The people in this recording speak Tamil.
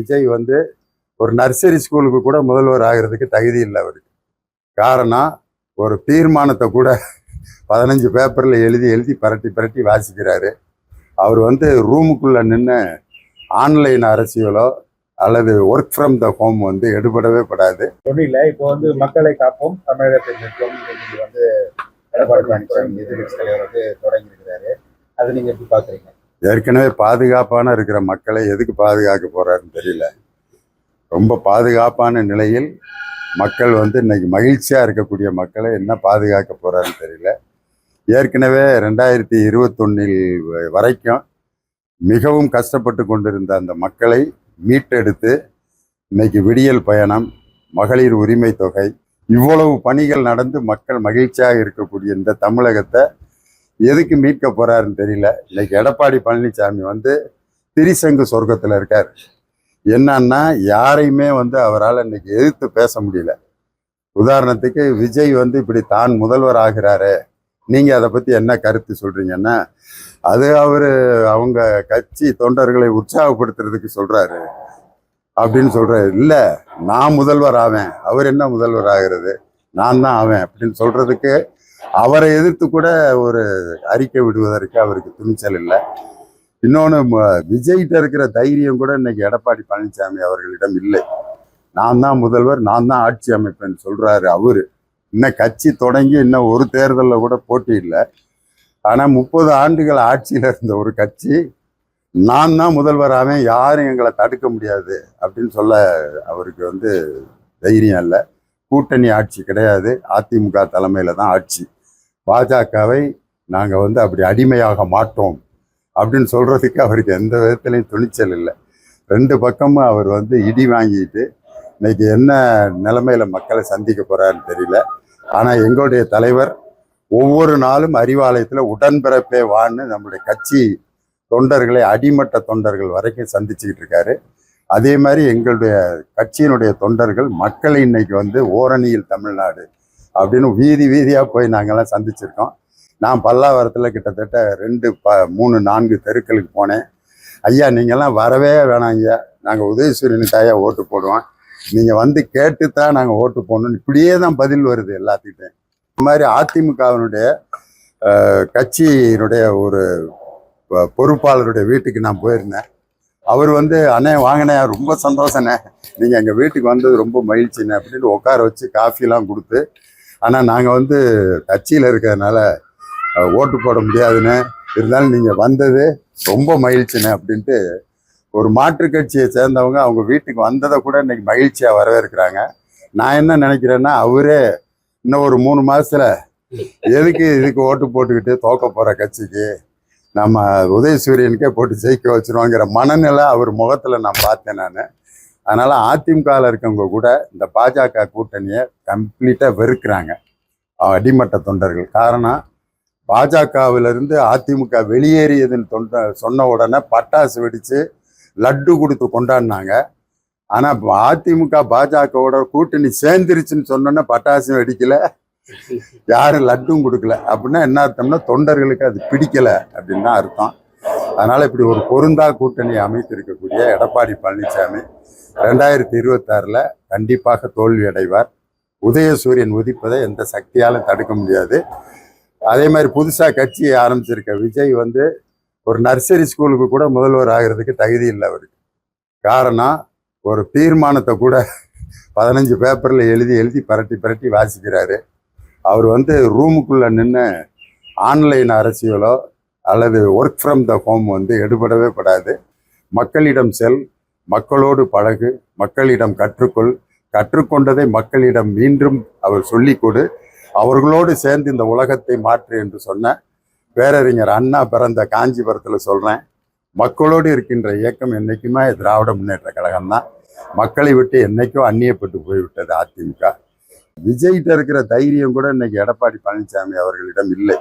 விஜய் வந்து ஒரு நர்சரி ஸ்கூலுக்கு கூட முதல்வர் ஆகிறதுக்கு தகுதி இல்லை அவருக்கு. காரணம் ஒரு தீர்மானத்தை கூட பதினஞ்சு பேப்பரில் எழுதி எழுதி பரட்டி பரட்டி வாசிக்கிறாரு. அவர் வந்து ரூமுக்குள்ளே நின்று ஆன்லைன் அரசியலோ அல்லது ஒர்க் ஃப்ரம் த ஹோம் வந்து எடுபடவே படாது. தொழில இப்போ வந்து மக்களை காப்போம் தமிழகத்தை நிற்போம் வந்து எடப்பாடி பழனிசாமி எதிர்கட்சி தலைவர் வந்து தொடங்கியிருக்கிறாரு அதை நீங்கள் எப்படி பார்க்குறீங்க? ஏற்கனவே பாதுகாப்பான இருக்கிற மக்களை எதுக்கு பாதுகாக்க போறாருன்னு தெரியல. ரொம்ப பாதுகாப்பான நிலையில் மக்கள் வந்து இன்னைக்கு மகிழ்ச்சியாக இருக்கக்கூடிய மக்களை என்ன பாதுகாக்க போறாருன்னு தெரியல. ஏற்கனவே ரெண்டாயிரத்தி இருபத்தொன்னில் வரைக்கும் மிகவும் கஷ்டப்பட்டு கொண்டிருந்த அந்த மக்களை மீட்டெடுத்து இன்னைக்கு விடியல் பயணம் மகளிர் உரிமை தொகை இவ்வளவு பணிகள் நடந்து மக்கள் மகிழ்ச்சியாக இருக்கக்கூடிய இந்த தமிழகத்தை எதுக்கு மீட்க போறாருன்னு தெரியல. இன்னைக்கு எடப்பாடி பழனிசாமி வந்து திரிசங்கு சொர்க்கத்தில் இருக்கார். என்னன்னா யாரையுமே வந்து அவரால் இன்னைக்கு எதிர்த்து பேச முடியல. உதாரணத்துக்கு விஜய் வந்து இப்படி தான் முதல்வர் ஆகிறாரு நீங்கள் அதை பற்றி என்ன கருத்து சொல்கிறீங்கன்னா அது அவர் அவங்க கட்சி தொண்டர்களை உற்சாகப்படுத்துறதுக்கு சொல்றாரு அப்படின்னு சொல்றாரு. இல்லை நான் முதல்வர் ஆவேன். அவர் என்ன முதல்வர் ஆகிறது? நான் தான் ஆவேன் அப்படின்னு சொல்றதுக்கு அவரை எதிர்த்து கூட ஒரு அறிக்கை விடுவதற்கு அவருக்கு துணிச்சல் இல்லை. இன்னொன்று விஜய்கிட்ட இருக்கிற தைரியம் கூட இன்னைக்கு எடப்பாடி பழனிசாமி அவர்களிடம் இல்லை. நான் தான் முதல்வர் நான் தான் ஆட்சி அமைப்பேன்னு சொல்கிறாரு அவர். இன்னும் கட்சி தொடங்கி இன்னும் ஒரு தேர்தலில் கூட போட்டி இல்லை. ஆனால் முப்பது ஆண்டுகள் ஆட்சியில் இருந்த ஒரு கட்சி நான் தான் முதல்வராவேன் யாரும் எங்களை தடுக்க முடியாது அப்படின்னு சொல்ல அவருக்கு வந்து தைரியம் இல்லை. கூட்டணி ஆட்சி கிடையாது அதிமுக தலைமையில் தான் ஆட்சி. பாஜகவை நாங்கள் வந்து அப்படி அடிமையாக மாட்டோம் அப்படின்னு சொல்கிறதுக்கு அவருக்கு எந்த விதத்துலையும் துணிச்சல் இல்லை. ரெண்டு பக்கமும் அவர் வந்து இடி வாங்கிட்டு இன்னைக்கு என்ன நிலைமையில் மக்களை சந்திக்க போகிறாருன்னு தெரியல. ஆனால் எங்களுடைய தலைவர் ஒவ்வொரு நாளும் அறிவாலயத்தில் உடன்பிறப்பே வான்னு நம்முடைய கட்சி தொண்டர்களை அடிமட்ட தொண்டர்கள் வரைக்கும் சந்திச்சுக்கிட்டு இருக்காரு. அதே மாதிரி எங்களுடைய கட்சியினுடைய தொண்டர்கள் மக்களை இன்னைக்கு வந்து ஓரணியில் தமிழ்நாடு அப்படின்னு வீதி வீதியாக போய் நாங்கெல்லாம் சந்திச்சிருக்கோம். நான் பல்லாவரத்தில் கிட்டத்தட்ட ரெண்டு ப மூணு நான்கு தெருக்களுக்கு போனேன். ஐயா நீங்கள்லாம் வரவே வேணாம் ஐயா. நாங்கள் உதயசூரியனுக்காக ஓட்டு போடுவோம். நீங்கள் வந்து கேட்டு தான் நாங்கள் ஓட்டு போடணும் இப்படியே தான் பதில் வருது எல்லாத்துக்கிட்டையும். இந்த மாதிரி அதிமுகவினுடைய கட்சியினுடைய ஒரு பொறுப்பாளருடைய வீட்டுக்கு நான் போயிருந்தேன். அவர் வந்து அண்ணே வாங்கினே ரொம்ப சந்தோஷண்ணே நீங்கள் எங்கள் வீட்டுக்கு வந்தது ரொம்ப மகிழ்ச்சிண்ணே. அப்படின்னு உட்கார வச்சு காஃபிலாம் கொடுத்து ஆனால் நாங்கள் வந்து கட்சியில் இருக்கிறதுனால ஓட்டு போட முடியாதுன்னு. இருந்தாலும் நீங்கள் வந்தது ரொம்ப மகிழ்ச்சிண்ணே அப்படின்ட்டு ஒரு மாற்றுக் கட்சியை சேர்ந்தவங்க அவங்க வீட்டுக்கு வந்ததை கூட இன்னைக்கு மகிழ்ச்சியாக வரவேற்கிறாங்க. நான் என்ன நினைக்கிறேன்னா அவரே இன்னும் ஒரு மூணு மாதத்தில் எதுக்கு இதுக்கு ஓட்டு போட்டுக்கிட்டு தோக்க போகிற கட்சிக்கு? நம்ம உதயசூரியனுக்கே போட்டு ஜெயிக்க வச்சிருவோங்கிற மனநிலை அவர் முகத்தில் நான் பார்த்தேன் நான். அதனால் அதிமுகவில் இருக்கவங்க கூட இந்த பாஜக கூட்டணியை கம்ப்ளீட்டாக வெறுக்கிறாங்க. அடிமட்ட தொண்டர்கள். காரணம் பாஜகவிலிருந்து அதிமுக வெளியேறியதுன்னு தொண்ட சொன்ன உடனே பட்டாசு வெடித்து லட்டு கொடுத்து கொண்டாடினாங்க. ஆனால் அதிமுக பாஜகவோட கூட்டணி சேர்ந்துருச்சுன்னு சொன்னோன்னே பட்டாசும் வெடிக்கல. யாரும் லட்டும் கொடுக்கல. அப்படின்னா என்ன அர்த்தம்னா தொண்டர்களுக்கு அது பிடிக்கலை அப்படின்னு தான் அர்த்தம். அதனால் இப்படி ஒரு பொருந்தா கூட்டணி அமைத்திருக்கக்கூடிய எடப்பாடி பழனிசாமி ரெண்டாயிரத்தி இருபத்தாறில் கண்டிப்பாக தோல்வி அடைவார். உதயசூரியன் உதிப்பதை எந்த சக்தியாலும் தடுக்க முடியாது. அதே மாதிரி புதுசாக கட்சி ஆரம்பிச்சிருக்க விஜய் வந்து ஒரு நர்சரி ஸ்கூலுக்கு கூட முதல்வர் ஆகிறதுக்கு தகுதி இல்லை அவருக்கு. காரணம் ஒரு தீர்மானத்தை கூட பதினஞ்சு பேப்பரில் எழுதி எழுதி பரட்டி பரட்டி வாசிக்கிறாரு. அவர் வந்து ரூமுக்குள்ளே நின்று ஆன்லைன் அரசியலோ அல்லது ஒர்க் ஃப்ரம் த ஹோம் வந்து எடுபடவே படாது. மக்களிடம் செல் மக்களோடு பழகு மக்களிடம் கற்றுக்கொள். கற்றுக்கொண்டதை மக்களிடம் மீண்டும் அவர் சொல்லிக் கொடு அவர்களோடு சேர்ந்து இந்த உலகத்தை மாற்று என்று சொன்ன பேரறிஞர் அண்ணா பிறந்த காஞ்சிபுரத்தில் சொல்கிறேன் மக்களோடு இருக்கின்ற இயக்கம் என்றைக்குமே திராவிட முன்னேற்ற கழகம் தான் மக்களை விட்டு என்னைக்கும் அந்நியப்பட்டு போய்விட்டது அதிமுக. விஜய்கிட்ட இருக்கிற தைரியம் கூட இன்னைக்கு எடப்பாடி பழனிசாமி அவர்களிடம் இல்லை.